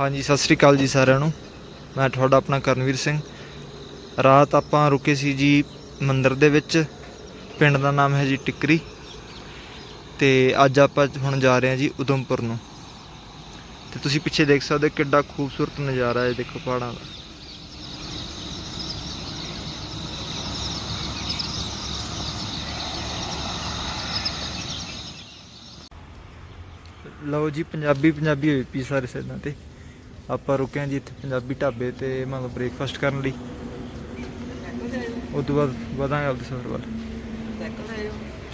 ਹਾਂਜੀ, ਸਤਿ ਸ੍ਰੀ ਅਕਾਲ ਜੀ ਸਾਰਿਆਂ ਨੂੰ। ਮੈਂ ਤੁਹਾਡਾ ਆਪਣਾ ਕਰਨਵੀਰ ਸਿੰਘ। ਰਾਤ ਆਪਾਂ ਰੁਕੇ ਸੀ ਜੀ ਮੰਦਿਰ ਦੇ ਵਿੱਚ। ਪਿੰਡ ਦਾ ਨਾਮ ਹੈ ਜੀ ਟਿੱਕਰੀ। ਤੇ ਅੱਜ ਆਪਾਂ ਹੁਣ ਜਾ ਰਹੇ ਹਾਂ ਜੀ ਉਦਮਪੁਰ ਨੂੰ। ਤੇ ਤੁਸੀਂ ਪਿੱਛੇ ਦੇਖ ਸਕਦੇ ਹੋ ਕਿੱਡਾ ਖੂਬਸੂਰਤ ਨਜ਼ਾਰਾ ਹੈ, ਦੇਖੋ ਪਹਾੜਾਂ ਦਾ। ਲਓ ਜੀ ਪੰਜਾਬੀ ਪੰਜਾਬੀ ਹੋਈ ਪੀ ਸਾਰੇ ਸਾਈਡਾਂ ਤੇ। ਆਪਾਂ ਰੁਕੇ ਹਾਂ ਜੀ ਇੱਥੇ ਪੰਜਾਬੀ ਢਾਬੇ ਤੇ ਮਤਲਬ ਬ੍ਰੇਕਫਾਸਟ ਕਰਨ ਲਈ। ਉਸ ਤੋਂ ਬਾਅਦ ਵਧਾਂਗੇ ਆਪਦੇ ਸਫ਼ਰ ਵੱਲ।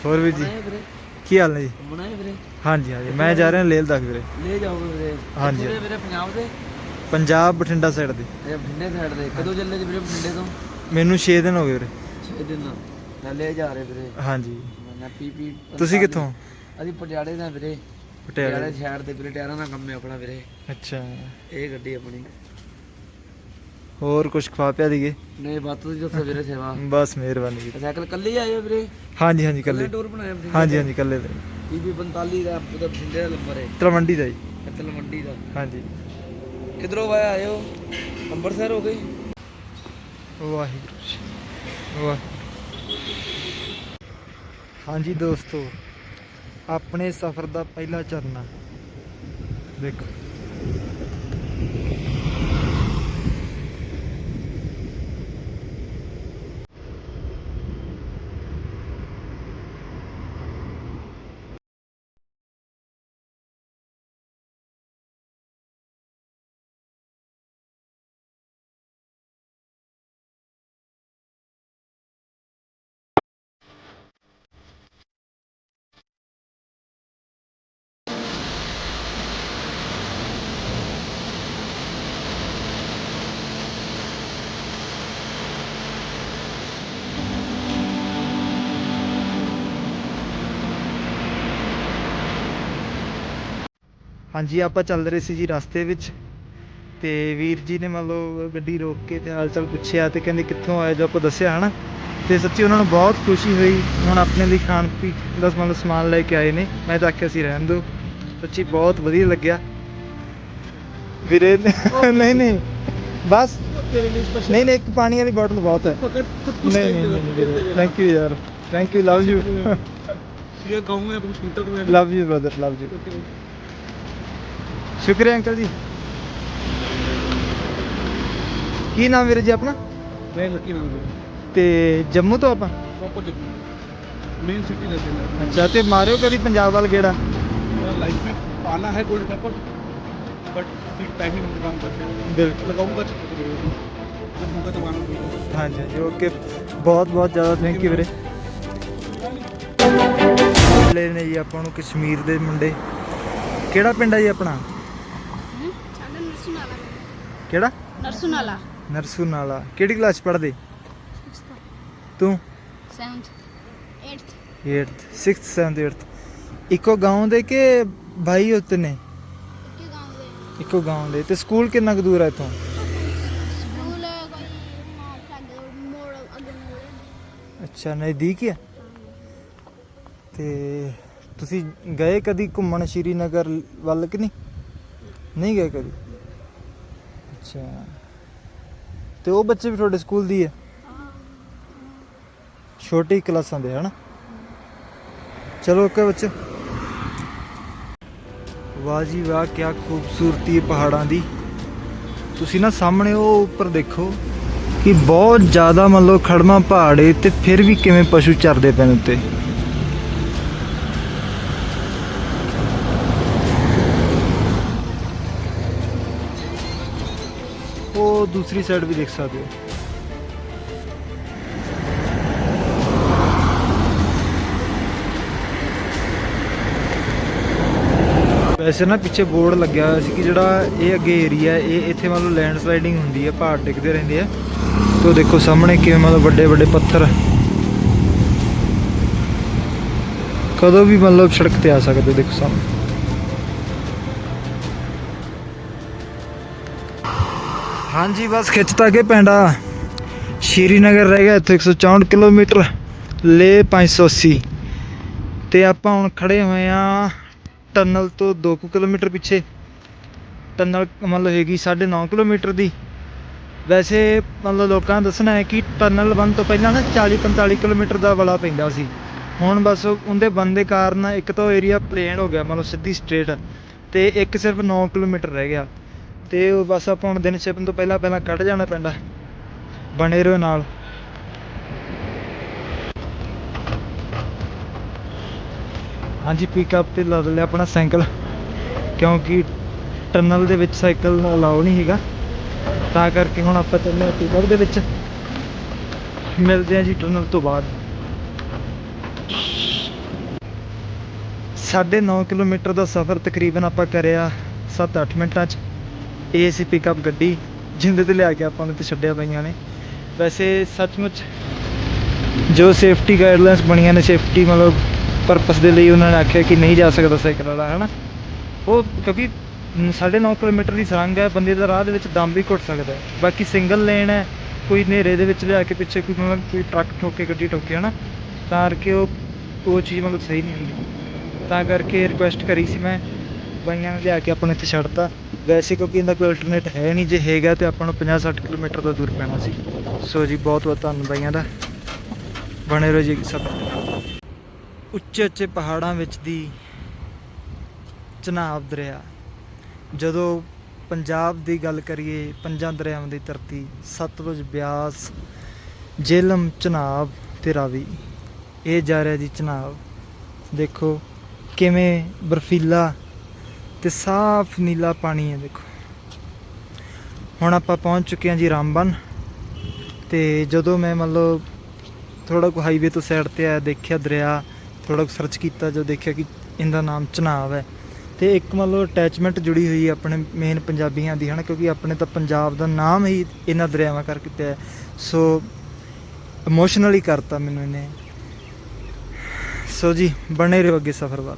ਹੋਰ ਵੀ ਜੀ ਕੀ ਹਾਲ ਨੇ ਜੀ? ਬਣਾਏ ਵੀਰੇ? ਹਾਂਜੀ ਹਾਂਜੀ। ਮੈਂ ਜਾ ਰਿਹਾ ਲੇਹ ਲਦਾਖ ਵੀਰੇ। ਲੈ ਜਾਓਗੇ ਵੀਰੇ। ਹਾਂਜੀ। ਵੀਰੇ ਪੰਜਾਬ ਦੇ? ਪੰਜਾਬ ਬਠਿੰਡਾ ਸਾਈਡ ਦੇ। ਇਹ ਬਠਿੰਡੇ ਸਾਈਡ ਦੇ। ਕਦੋਂ ਚੱਲੇ ਜੀ ਵੀਰੇ ਬਠਿੰਡੇ ਤੋਂ? ਮੈਨੂੰ 6 ਦਿਨ ਹੋ ਗਏ ਵੀਰੇ। 6 ਦਿਨ। ਲੈ ਜਾ ਰਹੇ ਵੀਰੇ। ਹਾਂਜੀ। ਨਾ ਪੀਪੀ ਤੁਸੀਂ ਕਿੱਥੋਂ? ਅਸੀਂ ਪਟਿਆਲੇ ਦਾ ਵੀਰੇ। ਪਟਿਆਲੇ ਪਟਿਆਲੇ ਸ਼ਹਿਰ ਦੇ ਵੀਰੇ ਟਾਇਰਾਂ ਦਾ ਕੰਮ ਹੈ ਆਪਣਾ ਵੀਰੇ। ਅੱਛਾ। ਇਹ ਗੱਡੀ ਆਪਣੀ। ਹੋਰ ਕੁਝ ਖਵਾ ਪਿਆ ਦੀਏ? ਨਹੀਂ ਬਾਤ ਤੁਸੀਂ ਦੱਸੋ ਵੀਰੇ ਸੇਵਾ। ਬਸ ਮਿਹਰਬਾਨੀ ਜੀ। ਸਾਈਕਲ ਕੱਲੇ ਆਏ ਹੋ ਵੀਰੇ? ਹਾਂਜੀ ਹਾਂਜੀ ਕੱਲੇ ਟੂਰ ਬਣਾਇਆ ਬਠਿੰਡੇ ਹਾਂਜੀ ਹਾਂਜੀ ਕੱਲੇ ਦੇ ਪੀਪੀ 45 ਦਾ ਉਹਦਾ ਬਠਿੰਡੇ ਦਾ ਨੰਬਰ ਹੈ। ਤਲਵੰਡੀ ਦਾ ਜੀ। ਕਤਲ ਮੰਡੀ ਦਾ। ਹਾਂਜੀ। ਕਿਧਰੋਂ ਆਏ ਹੋ? ਅੰਮ੍ਰਿਤਸਰ ਹੋ ਗਈ ਵਾਹਿਗੁਰੂ ਜੀ। ਵਾਹਿਗੁਰੂ। ਹਾਂਜੀ ਦੋਸਤੋ। ਆਪਣੇ ਸਫ਼ਰ ਦਾ ਪਹਿਲਾ ਚਰਨਾ ਦੇਖੋ। ਹਾਂਜੀ ਆਪਾਂ ਚੱਲ ਰਹੇ ਸੀ ਜੀ ਰਸਤੇ ਵਿੱਚ ਤੇ ਵੀਰ ਜੀ ਨੇ ਮੰਨ ਲਓ ਗੱਡੀ ਰੋਕ ਕੇ ਤੇ ਹਾਲ ਚਾਲ ਪੁੱਛਿਆ ਤੇ ਕਹਿੰਦੇ ਕਿੱਥੋਂ ਆਏ ਜੋ ਆਪਾਂ ਦੱਸਿਆ ਹਨਾ ਤੇ ਸੱਚੀ ਉਹਨਾਂ ਨੂੰ ਬਹੁਤ ਖੁਸ਼ੀ ਹੋਈ ਹੁਣ ਆਪਣੇ ਲਈ ਖਾਣ ਪੀਣ ਦਾ ਮੰਨ ਲਓ ਸਮਾਨ ਲੈ ਕੇ ਆਏ ਨੇ ਮੈਂ ਤਾਂ ਆਖਿਆ ਸੀ ਰਹਿਣ ਦਿਓ ਸੱਚੀ ਬਹੁਤ ਵਧੀਆ ਲੱਗਿਆ ਵੀਰੇ ਨੇ- ਨਹੀਂ ਨਹੀਂ ਬਸ ਨਹੀਂ ਨਹੀਂ ਇੱਕ ਪਾਣੀ ਵਾਲੀ ਬੋਤਲ ਬਹੁਤ ਹੈ ਨਹੀਂ ਨਹੀਂ ਨਹੀਂ ਵੀਰੇ ਥੈਂਕ ਯੂ ਯਾਰ ਥੈਂਕ ਯੂ ਲਵ ਯੂ ये गाँव में कुछ मीटर में love you brother love you ਸ਼ੁਕਰੀਆ ਅੰਕਲ ਜੀ ਕੀ ਨਾਮ ਵੀਰੇ ਜੀ ਆਪਣਾ मैं लकी नाम से ਤੇ ਜੰਮੂ ਤੋਂ ਆਪਾਂ प्रॉपर मेन सिटी रहते हैं ਅੱਛਾ ਤੇ ਮਾਰਿਓ ਕਦੀ ਪੰਜਾਬ ਵੱਲ ਗੇੜਾ लाइफ में पाना है गोल्ड पेपर बट फिर टाइमिंग में काम करते हैं ਬਿਲਕੁਲ लगाऊंगा चक्कर जब होगा तो आना ਹਾਂਜੀ ਹਾਂਜੀ ਓਕੇ ਬਹੁਤ ਬਹੁਤ ਜ਼ਿਆਦਾ ਥੈਂਕ ਯੂ ਵੀਰੇ ਲੈ ਨੇ ਜੀ ਆਪਾਂ ਨੂੰ ਕਸ਼ਮੀਰ ਦੇ ਮੁੰਡੇ ਕਿਹੜਾ ਪਿੰਡ ਹੈ ਜੀ ਆਪਣਾ ਕਿਹੜਾ? ਨਰਸੂ ਨਾਲਾ ਨਰਸੂ ਨਾਲਾ ਕਿਹੜੀ ਕਲਾਸ ਪੜ੍ਹਦੇ? ਤੂੰ? 7th 8th 8th 6th 7th 8th ਇੱਕੋ ਗਾਉਂ ਦੇ ਕਿ ਭਾਈ ਹੁੰਦੇ ਨੇ? ਕਿ ਗਾਉਂ ਦੇ। ਇੱਕੋ ਗਾਉਂ ਦੇ। ਤੇ ਸਕੂਲ ਕਿੰਨਾ ਕੁ ਦੂਰ ਹੈ ਇੱਥੋਂ? ਸਕੂਲ ਕੋਈ ਮੋੜ ਅੱਗੇ ਮੋੜ ਅੱਛਾ ਨਜ਼ਦੀਕ ਹੈ ਤੇ ਤੁਸੀਂ ਗਏ ਕਦੀ ਘੁੰਮਣ ਸ਼੍ਰੀਨਗਰ ਵੱਲ ਕਿ ਨਹੀਂ? ਨਹੀਂ ਗਏ ਕਦੀ? ਅੱਛਾ। ਤੇ ਉਹ ਬੱਚੇ ਵੀ ਤੁਹਾਡੇ ਸਕੂਲ ਦੀ ਹੈ? ਛੋਟੀ ਕਲਾਸਾਂ ਦੇ, ਹਨਾ? ਚਲੋ ਓਕੇ ਬੱਚੇ। ਵਾਹ ਜੀ ਵਾਹ ਕੀ ਖੂਬਸੂਰਤੀ ਹੈ ਪਹਾੜਾਂ ਦੀ। ਤੁਸੀਂ ਨਾ ਸਾਹਮਣੇ ਉਹ ਉੱਪਰ ਦੇਖੋ ਕਿ ਬਹੁਤ ਜ਼ਿਆਦਾ ਮੰਨ ਲਓ ਖੜਮਾ ਪਹਾੜ ਏ ਤੇ ਫਿਰ ਵੀ ਕਿਵੇਂ ਪਸ਼ੂ ਚਰਦੇ ਪਏ ਨੇ ਉੱਤੇ। ਉਹ ਦੂਸਰੀ ਸਾਈਡ ਵੀ ਦੇਖ ਸਕਦੇ ਹੋ। ਵੈਸੇ ਨਾ ਪਿੱਛੇ ਬੋਰਡ ਲੱਗਿਆ ਹੋਇਆ ਸੀ ਕਿ ਜਿਹੜਾ ਇਹ ਅੱਗੇ ਏਰੀਆ ਇਹ ਇੱਥੇ ਮਤਲਬ ਲੈਂਡ ਸਲਾਈਡਿੰਗ ਹੁੰਦੀ ਹੈ, ਪਹਾੜ ਡਿੱਗਦੇ ਰਹਿੰਦੇ ਆ। ਤੇ ਦੇਖੋ ਸਾਹਮਣੇ ਕਿਵੇਂ ਮਤਲਬ ਵੱਡੇ ਵੱਡੇ ਪੱਥਰ। ਕਦੋਂ ਵੀ ਮਤਲਬ ਸੜਕ ਤੇ ਆ ਸਕਦੇ ਦੇਖੋ ਸਾਹਮਣੇ। ਹਾਂਜੀ, ਬਸ ਖਿੱਚਤਾ ਕੇ ਪੈਂਡਾ ਸ਼੍ਰੀਨਗਰ ਰਹਿ ਗਿਆ ਇੱਥੇ 164 ਕਿਲੋਮੀਟਰ ਲੇ 580 ਤੇ ਆਪਾਂ ਹੁਣ ਖੜੇ ਹੋਏ ਆ ਟਨਲ ਤੋਂ 2 ਕਿਲੋਮੀਟਰ ਪਿੱਛੇ। ਟਨਲ ਮਤਲਬ ਹੈਗੀ 9.5 ਕਿਲੋਮੀਟਰ ਦੀ। ਵੈਸੇ ਮਤਲਬ ਲੋਕਾਂ ਦਾ ਦੱਸਣਾ ਹੈ ਕਿ ਟਨਲ ਬਣ ਤੋਂ ਪਹਿਲਾਂ ਨਾ 40 45 ਕਿਲੋਮੀਟਰ ਦਾ ਵਾਲਾ ਪੈਂਦਾ ਸੀ। ਹੁਣ ਬਸ ਉਹਦੇ ਬਣਨ ਦੇ ਕਾਰਨ ਇੱਕ ਤਾਂ ਏਰੀਆ ਪਲੇਨ ਹੋ ਗਿਆ, ਮਤਲਬ ਸਿੱਧੀ ਸਟ੍ਰੇਟ ਤੇ ਇੱਕ ਸਿਰਫ 9 ਕਿਲੋਮੀਟਰ ਰਹਿ ਗਿਆ। ਤੇ ਉਹ ਬਸ ਆਪਾਂ ਹੁਣ ਦਿਨ ਛਿਪਣ ਤੋਂ ਪਹਿਲਾਂ ਪਹਿਲਾਂ ਕੱਢ ਜਾਣਾ ਪੈਂਦਾ ਬਣੇ ਰਹੋ ਨਾਲ। ਹਾਂਜੀ ਪਿਕਅਪ ਤੇ ਲੱਦ ਲਿਆ ਆਪਣਾ ਸਾਈਕਲ, ਕਿਉਂਕਿ ਟਨਲ ਦੇ ਵਿੱਚ ਸਾਈਕਲ ਅਲਾਉ ਨਹੀਂ ਹੈਗਾ। ਤਾਂ ਕਰਕੇ ਹੁਣ ਆਪਾਂ ਚੱਲੇ ਹਾਂ ਪਿਕਅਪ ਦੇ ਵਿੱਚ। ਮਿਲਦੇ ਹਾਂ ਜੀ ਟਨਲ ਤੋਂ ਬਾਅਦ। ਸਾਢੇ 9 ਕਿਲੋਮੀਟਰ ਦਾ ਸਫ਼ਰ ਤਕਰੀਬਨ ਆਪਾਂ ਕਰਿਆ 7-8 ਮਿੰਟਾਂ 'ਚ। ਇਹ ਸੀ ਪਿਕਅਪ ਗੱਡੀ ਜਿਹਦੇ ਤੇ ਲਿਆ ਕੇ ਆਪਾਂ ਨੂੰ ਤੇ ਛੱਡਿਆ ਪਈਆਂ ਨੇ। ਵੈਸੇ ਸੱਚਮੁੱਚ ਜੋ ਸੇਫਟੀ ਗਾਈਡਲਾਈਨਸ ਬਣੀਆਂ ਨੇ ਸੇਫਟੀ ਮਤਲਬ ਪਰਪਸ ਦੇ ਲਈ ਉਹਨਾਂ ਨੇ ਆਖਿਆ ਕਿ ਨਹੀਂ ਜਾ ਸਕਦਾ ਸਾਈਕਲ ਵਾਲਾ ਹੈ ਨਾ ਉਹ ਕਿਉਂਕਿ ਮ, ਸਾਢੇ 9 ਕਿਲੋਮੀਟਰ ਦੀ ਸੁਰੰਗ ਹੈ ਬੰਦੇ ਦਾ ਰਾਹ ਦੇ ਵਿੱਚ ਦਮ ਵੀ ਘੁੱਟ ਸਕਦਾ ਹੈ। ਬਾਕੀ ਸਿੰਗਲ ਲੇਨ ਹੈ ਕੋਈ ਹਨੇਰੇ ਦੇ ਵਿੱਚ ਲਿਆ ਕੇ ਪਿੱਛੇ ਕੋਈ ਮਤਲਬ ਕੋਈ ਟਰੱਕ ਠੋਕੇ ਗੱਡੀ ਠੋਕੇ ਹਨਾ? ਤਾਂ ਕਰਕੇ ਉਹ ਉਹ ਚੀਜ਼ ਮਤਲਬ ਸਹੀ ਨਹੀਂ ਹੁੰਦੀ। ਤਾਂ ਕਰਕੇ ਰਿਕੁਐਸਟ ਕਰੀ ਸੀ ਮੈਂ ਬਾਈਆਂ ਨੇ ਲਿਆ ਕੇ ਆਪਾਂ ਨੂੰ ਇੱਥੇ ਛੱਡਤਾ ਵੈਸੇ ਕਿਉਂਕਿ ਇਹਦਾ ਕੋਈ ਅਲਟਰਨੇਟ ਹੈ ਨਹੀਂ, ਜੇ ਹੈਗਾ ਤੇ ਆਪਾਂ ਨੂੰ 50-60 ਕਿਲੋਮੀਟਰ ਦਾ ਦੂਰ ਪੈਣਾ ਸੀ। ਸੋ ਜੀ, ਬਹੁਤ ਬਹੁਤ ਧੰਨ ਬਾਈਆਂ ਦਾ। ਬਣੇ ਰਹੋ ਜੀ ਸਭ ਉੱਚੇ ਉੱਚੇ ਪਹਾੜਾਂ ਵਿੱਚ ਦੀ ਚਨਾਬ ਦਰਿਆ। ਜਦੋਂ ਪੰਜਾਬ ਦੀ ਗੱਲ ਕਰੀਏ, ਪੰਜਾਂ ਦਰਿਆਵਾਂ ਦੀ ਧਰਤੀ, ਸਤਲੁਜ ਬਿਆਸ, ਜੇਹਲਮ ਚਨਾਬ ਤੇ ਰਾਵੀ। ਇਹ ਜਾ ਰਿਹਾ ਜੀ ਚਨਾਬ। ਦੇਖੋ ਕਿਵੇਂ ਬਰਫੀਲਾ ਤੇ ਸਾਫ਼ ਨੀਲਾ ਪਾਣੀ ਹੈ, ਦੇਖੋ। ਹੁਣ ਆਪਾਂ ਪਹੁੰਚ ਚੁੱਕੇ ਹਾਂ ਜੀ ਰਾਮਬਨ ਤੇ ਜਦੋਂ ਮੈਂ ਮਤਲਬ ਥੋੜਾ ਕੁ ਹਾਈਵੇ ਤੋਂ ਸਾਈਡ ਤੇ ਆਇਆ, ਦੇਖਿਆ ਦਰਿਆ ਥੋੜਾ ਕੁ ਸਰਚ ਕੀਤਾ ਜੋ ਦੇਖਿਆ ਕਿ ਇਹਦਾ ਨਾਮ ਚਨਾਬ ਹੈ ਤੇ ਇੱਕ ਮਤਲਬ ਅਟੈਚਮੈਂਟ ਜੁੜੀ ਹੋਈ ਆਪਣੇ ਮੇਨ ਪੰਜਾਬੀਆਂ ਦੀ, ਹਨਾ, ਕਿਉਂਕਿ ਆਪਣੇ ਤਾਂ ਪੰਜਾਬ ਦਾ ਨਾਮ ਹੀ ਇਹਨਾਂ ਦਰਿਆਵਾਂ ਕਰਕੇ ਪਿਆ ਹੈ। ਸੋ ਇਮੋਸ਼ਨਲੀ ਕਰਤਾ ਮੈਨੂੰ ਇਹਨੇ। ਸੋ ਜੀ, ਬਣੇ ਰਹੋ ਅੱਗੇ ਸਫ਼ਰ ਵੱਲ।